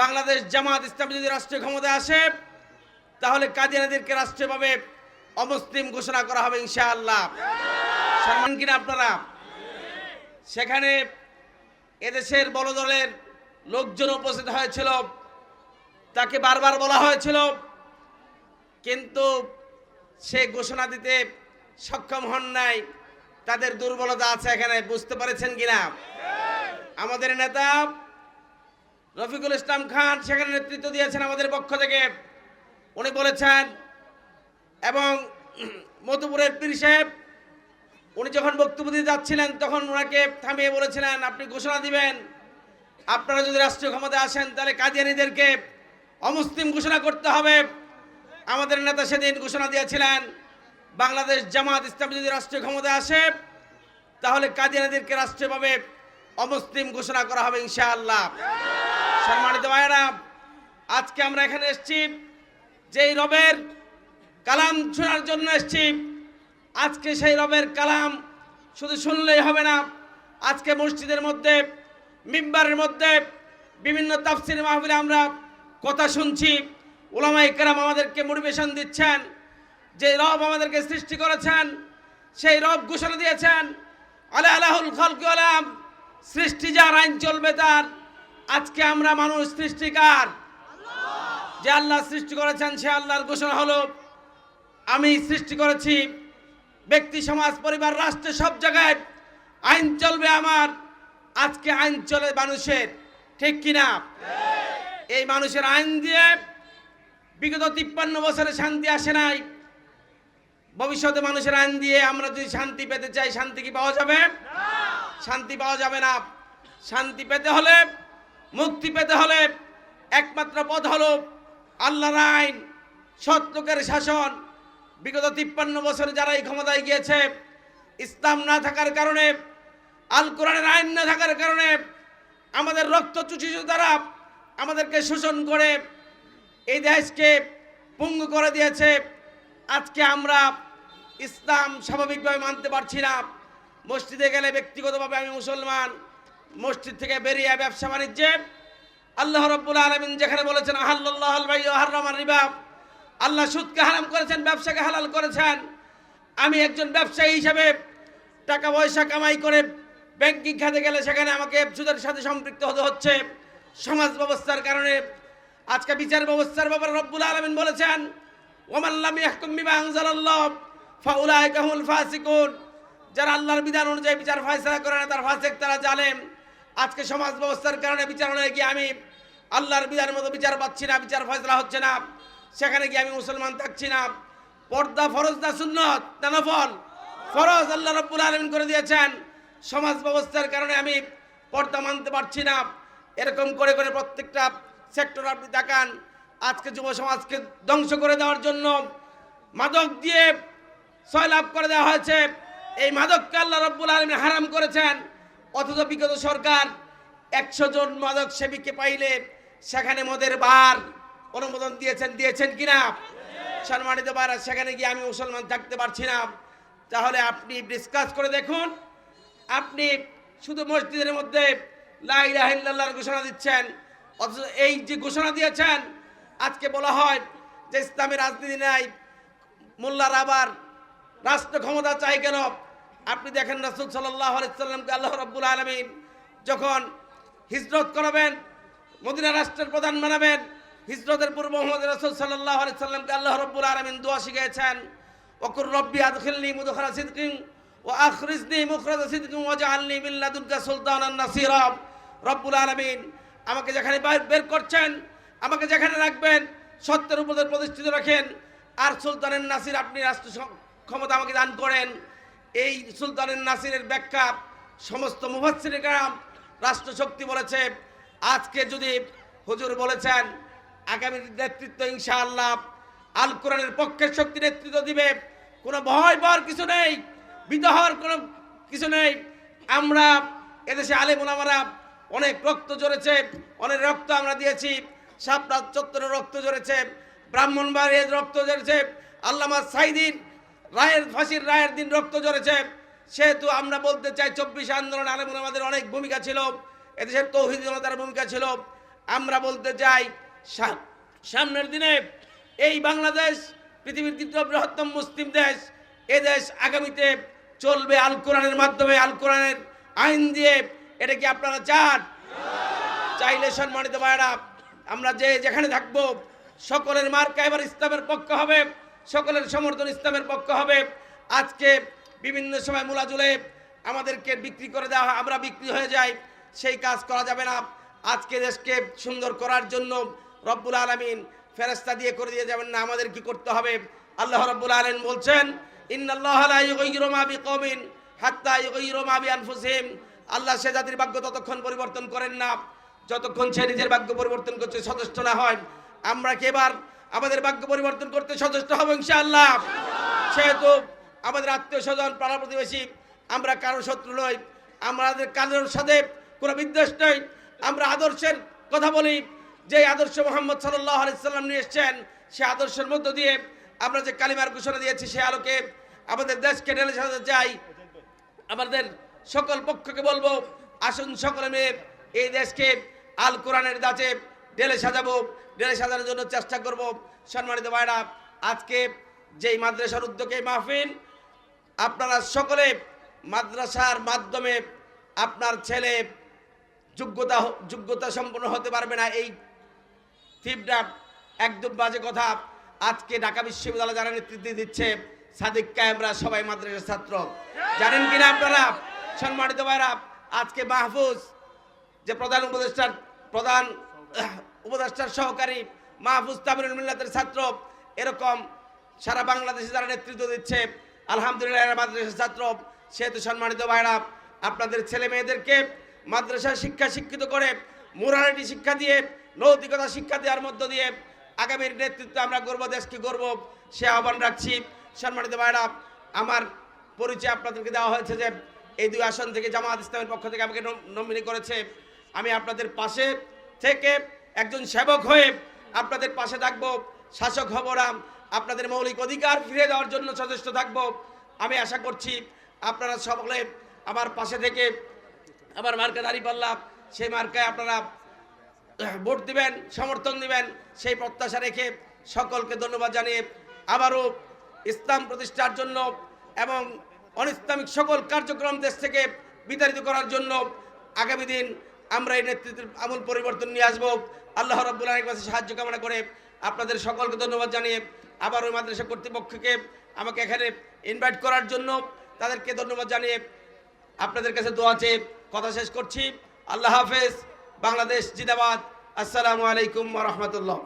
বাংলাদেশ জামাত ইসলামী যদি রাষ্ট্রীয় ক্ষমতায় আসে, তাহলে কাদিয়ানিদেরকে রাষ্ট্রীয়ভাবে অমুসলিম ঘোষণা করা হবে ইনশাআল্লাহ। সম্মান কিনা আপনারা? সেখানে এদেশের বড় দলের লোকজন উপস্থিত হয়েছিল, তাকে বারবার বলা হয়েছিল, কিন্তু সে ঘোষণা দিতে সক্ষম হন নাই। তাদের দুর্বলতা আছে এখানে, বুঝতে পেরেছেন কিনা আমাদের নেতা রফিকুল ইসলাম খান সেখানে নেতৃত্ব দিয়েছেন আমাদের পক্ষ থেকে। উনি বলেছেন, এবং মধুপুরের পীর সাহেব, উনি যখন বক্তব্য দিতে যাচ্ছিলেন, তখন ওনাকে থামিয়ে বলেছিলেন, আপনি ঘোষণা দিবেন। আপনারা যদি রাষ্ট্রীয় ক্ষমতায় আসেন, তাহলে কাদিয়ানিদেরকে অমুসলিম ঘোষণা করতে হবে। আমাদের নেতা সেদিন ঘোষণা দিয়েছিলেন, বাংলাদেশ জামাত ইসলামী যদি রাষ্ট্রীয় ক্ষমতায় আসে, তাহলে কাদিয়ানিদেরকে রাষ্ট্রীয়ভাবে অমুসলিম ঘোষণা করা হবে ইনশাআল্লাহ। সম্মানিত ভাইয়েরা, আজকে আমরা এখানে এসেছি, যেই রবের কালাম শোনার জন্য এসেছি। আজকে সেই রবের কালাম শুধু শুনলেই হবে না, আজকে মসজিদের মধ্যে, মিম্বারের মধ্যে বিভিন্ন তাফসির মাহফিলে আমরা কথা শুনছি। ওলামাই কেরাম আমাদেরকে মোটিভেশন দিচ্ছেন, যে রব আমাদেরকে সৃষ্টি করেছেন, সেই রব ঘোষণা দিয়েছেন, আলা আলাহুল খলক আলাম সৃষ্টি যার, আইন চলবে তার। আজকে আমরা মানুষ সৃষ্টিকার। যে আল্লাহ সৃষ্টি করেছেন সে আল্লাহর ঘোষণা হলো আমি সৃষ্টি করেছি ব্যক্তি সমাজ পরিবার রাষ্ট্রে সব জায়গায় আইন চলবে আমার। আজকে আইন চলে মানুষের ঠিক কিনা? এই মানুষের আইন দিয়ে বিগত তিপ্পান্ন বছরে শান্তি আসে নাই। ভবিষ্যতে মানুষের আইন দিয়ে আমরা যদি শান্তি পেতে চাই শান্তি কি পাওয়া যাবে? শান্তি পাওয়া যাবে না। শান্তি পেতে হলে মুক্তি পেতে হলে একমাত্র পথ হলো আল্লাহর আইন, সৎ লোকের শাসন। বিগত তিপ্পান্ন বছরে যারা এই ক্ষমতায় গিয়েছে, ইসলাম না থাকার কারণে, আল কোরআনের আইন না থাকার কারণে, আমাদের রক্ত চুচিচু দ্বারা আমাদেরকে শোষণ করে, এই দেশকে পঙ্গু করে দিয়েছে। আজকে আমরা ইসলাম স্বাভাবিকভাবে মানতে পারছি না। মসজিদে গেলে ব্যক্তিগতভাবে আমি মুসলমান মসজিদ থেকে বেরিয়ে ব্যবসা বাণিজ্যে। আল্লাহ রব্বুল আলমিন যেখানে বলেছেন আহাল্লাহ হারামান রিবা। আল্লাহ সুদকে হারাম করেছেন, ব্যবসাকে হালাল করেছেন। আমি একজন ব্যবসায়ী হিসাবে টাকা পয়সা কামাই করে ব্যাংকিং খাতে গেলে সেখানে আমাকে সুদের সাথে সম্পৃক্ত হতে হচ্ছে। সমাজ ব্যবস্থার কারণে আজকে বিচার ব্যবস্থার ব্যাপারে রব্বুল আলমিন বলেছেন ওমাল্লাম ইয়াহকুম বিমা আনজালাল্লাহ, ফাউলাইকা হুমুল ফাসিকুন। যারা আল্লাহর বিধান অনুযায়ী বিচার ফয়সালা করে না, তার ফাসেক, তারা জালেম। আজকে সমাজ ব্যবস্থার কারণে বিচারণায় গিয়ে আমি আল্লাহর বিধানের মতো বিচার পাচ্ছি না, বিচার ফয়সলা হচ্ছে না, সেখানে গিয়ে আমি মুসলমান থাকছি না। পর্দা ফরজ না সুন্নত? না নফল ফরজ আল্লাহ রব্বুল আলমিন করে দিয়েছেন। সমাজ ব্যবস্থার কারণে আমি পর্দা মানতে পারছি না। এরকম করে করে প্রত্যেকটা সেক্টর আপনি দেখান। আজকে যুব সমাজকে ধ্বংস করে দেওয়ার জন্য মাদক দিয়ে সয়লাভ করে দেওয়া হয়েছে। এই মাদককে আল্লাহ রব্বুল আলমিন হারাম করেছেন। অথচ বিগত সরকার একশো জন মাদক সেবীকে পাইলে সেখানে মদের বার অনুমোদন দিয়েছেন দিয়েছেন কিনা? সম্মানিত বার সেখানে গিয়ে আমি মুসলমান থাকতে পারছি না। তাহলে আপনি ডিসকাস করে দেখুন। আপনি শুধু মসজিদের মধ্যে লাইলাহিল্লাহর ঘোষণা দিচ্ছেন, অথচ এই যে ঘোষণা দিয়েছেন, আজকে বলা হয় যে ইসলামের রাজনীতি নাই, মোল্লার আবার রাষ্ট্র ক্ষমতা চাই কেন? আপনি দেখেন রাসুল সাল্লাহ আল্লাহ রব্বুল আলমিন যখন হিজরত করাবেন, মদিনা রাষ্ট্রের প্রধান বানাবেন, হিজরতের পূর্ব মোহাম্মদ রাসুল সাল্লাহ আলাইসাল্লামকে আল্লাহ রব্বুল আলমিন দোয়া শিখিয়েছেন অকুর রব্বি আদখিলনি মুদখরা সিদ্দিন ও আখরিজনি মুখরাজ সিদ্দিন ওয়াজআলনি মিন লাদুনকা সুলতানান নাসিরা। রব্বুল আলামিন আমাকে যেখানে বের করছেন, আমাকে যেখানে রাখবেন, সত্যের উপরে প্রতিষ্ঠিত রাখেন, আর সুলতানের নাসির আপনি রাষ্ট্র ক্ষমতা আমাকে দান করেন। এই সুলতানের নাসিরের ব্যাখ্যা সমস্ত মুফাসসির কারাম রাষ্ট্র শক্তি বলেছে। আজকে যদি হুজুর বলেছেন, আগামী নেতৃত্ব ইনশাআল্লাহ আল কোরআনের পক্ষের শক্তি নেতৃত্ব দিবে, কোনো ভয় পাওয়ার কিছু নেই বিধ হওয়ার কোনো কিছু নেই। আমরা এদেশে আলেম ওলামারা অনেক রক্ত ঝরেছে, অনেক রক্ত আমরা দিয়েছি সাপড়া চত্বরে রক্ত ঝরেছে ব্রাহ্মণবাড়ির রক্ত ঝরেছে, আল্লামা সাইদিন রায়ের ফাঁসির রায়ের দিন রক্ত ঝরেছে। সেহেতু আমরা বলতে চাই, চব্বিশ আন্দোলন আলেম আমাদের অনেক ভূমিকা ছিল, এদেশের তৌহিদ জনতার ভূমিকা ছিল। আমরা বলতে চাই সামনের দিনে এই বাংলাদেশ, পৃথিবীর তৃতীয় বৃহত্তম মুসলিম দেশ, এ দেশ আগামীতে চলবে আল কোরআনের মাধ্যমে। আল কোরআনের আইন দিয়ে এটা কি আপনারা চান? চাইলে সম্মানিত ভাইরা আমরা যে যেখানে থাকব, সকলের মার্কা এবার ইসলামের পক্ষ হবে। সকলের সমর্থন ইসলামের পক্ষ হবে। আজকে বিভিন্ন সময় মোলাজুলে আমাদেরকে বিক্রি করে দেওয়া হয়, আমরা বিক্রি হয়ে যাই, সেই কাজ করা যাবে না। আজকে দেশকে সুন্দর করার জন্য রব্বুল আলমিন ফেরেস্তা দিয়ে করে দিয়ে যাবেন না, আমাদের কি করতে হবে? আল্লাহ রব্বুল আলমিন বলছেন আল্লাহ সে জাতির ভাগ্য ততক্ষণ পরিবর্তন করেন না, যতক্ষণ সে নিজের ভাগ্য পরিবর্তন করছে, সচেষ্ট না হয়। আমরা কি এবার আমাদের ভাগ্য পরিবর্তন করতে সচেষ্ট হব ইনশাআল্লাহ। সেহেতু আমাদের আত্মীয় স্বজন, পাড়া প্রতিবেশী, আমরা কারও শত্রু নই, আমাদের কারোর সাথে কোনো বিদ্বেষ নই। আমরা আদর্শের কথা বলি যে আদর্শ মোহাম্মদ সাল্লাহ আলাইসাল্লাম নিয়ে এসছেন, সে আদর্শের মধ্য দিয়ে আমরা যে কালিমার ঘোষণা দিয়েছি, সে আলোকে আমাদের দেশকে ঢেলে সাজাতে চাই। আমাদের সকল পক্ষকে বলব, আসুন সকলে মিলে এই দেশকে আল কোরআনের দাচে ঢেলে সাজাবো ডেলে সাজানোর জন্য চেষ্টা করব। সম্মানিত ভাইরা, আজকে যেই মাদ্রাসার উদ্যোগে মাহফিল, আপনারা সকলে মাদ্রাসার মাধ্যমে আপনার ছেলে যোগ্যতা যোগ্যতা সম্পন্ন হতে পারবে না, এই তীব্রা একদম বাজে কথা। আজকে ঢাকা বিশ্ববিদ্যালয় যারা নেতৃত্ব দিচ্ছে, সাদিক কায়েমরা সবাই মাদ্রাসার ছাত্র। জানেন কিনা আপনারা? সম্মানিত ভাইরা, আজকে মাহফুজ যে প্রধান উপদেষ্টার, প্রধান উপদেষ্টার সহকারী মাহফুজ তামিরুল মিল্লাতের ছাত্র, এরকম সারা বাংলাদেশে যারা নেতৃত্ব দিচ্ছে, আলহামদুলিল্লাহ মাদ্রাসার ছাত্র। সেহেতু সম্মানিত ভাইরা, আপনাদের ছেলে মেয়েদেরকে মাদ্রাসা শিক্ষা শিক্ষিত করে মোরালিটি শিক্ষা দিয়ে, নৈতিকতা শিক্ষা দেওয়ার মধ্য দিয়ে আগামীর নেতৃত্ব আমরা গর্ব দেশকে গর্ব, সে আহ্বান রাখছি। সম্মানিত ভাইরা, আমার পরিচয় আপনাদেরকে দেওয়া হয়েছে যে এই দুই আসন থেকে জামাত ইসলামের পক্ষ থেকে আমাকে নমিনি করেছে। আমি আপনাদের পাশে থেকে একজন সেবক হয়ে আপনাদের পাশে থাকব। শাসক হব না আপনাদের মৌলিক অধিকার ফিরে দেওয়ার জন্য সচেষ্ট থাকব। আমি আশা করছি আপনারা সকলে আমার পাশে থেকে আমার মার্কা দাঁড়িয়ে পারলাম সেই মার্কায় আপনারা ভোট দিবেন, সমর্থন দিবেন, সেই প্রত্যাশা রেখে সকলকে ধন্যবাদ জানিয়ে আবারও ইসলাম প্রতিষ্ঠার জন্য এবং অনিসলামিক সকল কার্যক্রম দেশ থেকে বিতাড়িত করার জন্য আগামী দিন আমরা এই নেতৃত্বের আমূল পরিবর্তন নিয়ে আসব। আল্লাহ রব্বুল আলমের কাছে সাহায্য কামনা করে আপনাদের সকলকে ধন্যবাদ জানিয়ে আবার ওই মাদ্রাসা কর্তৃপক্ষকে আমাকে এখানে ইনভাইট করার জন্য তাদেরকে ধন্যবাদ জানিয়ে আপনাদের কাছে দোয়া চেয়ে কথা শেষ করছি। আল্লাহ হাফেজ, বাংলাদেশ জিদাবাদ আসসালামু আলাইকুম রহমতুল্লাহ।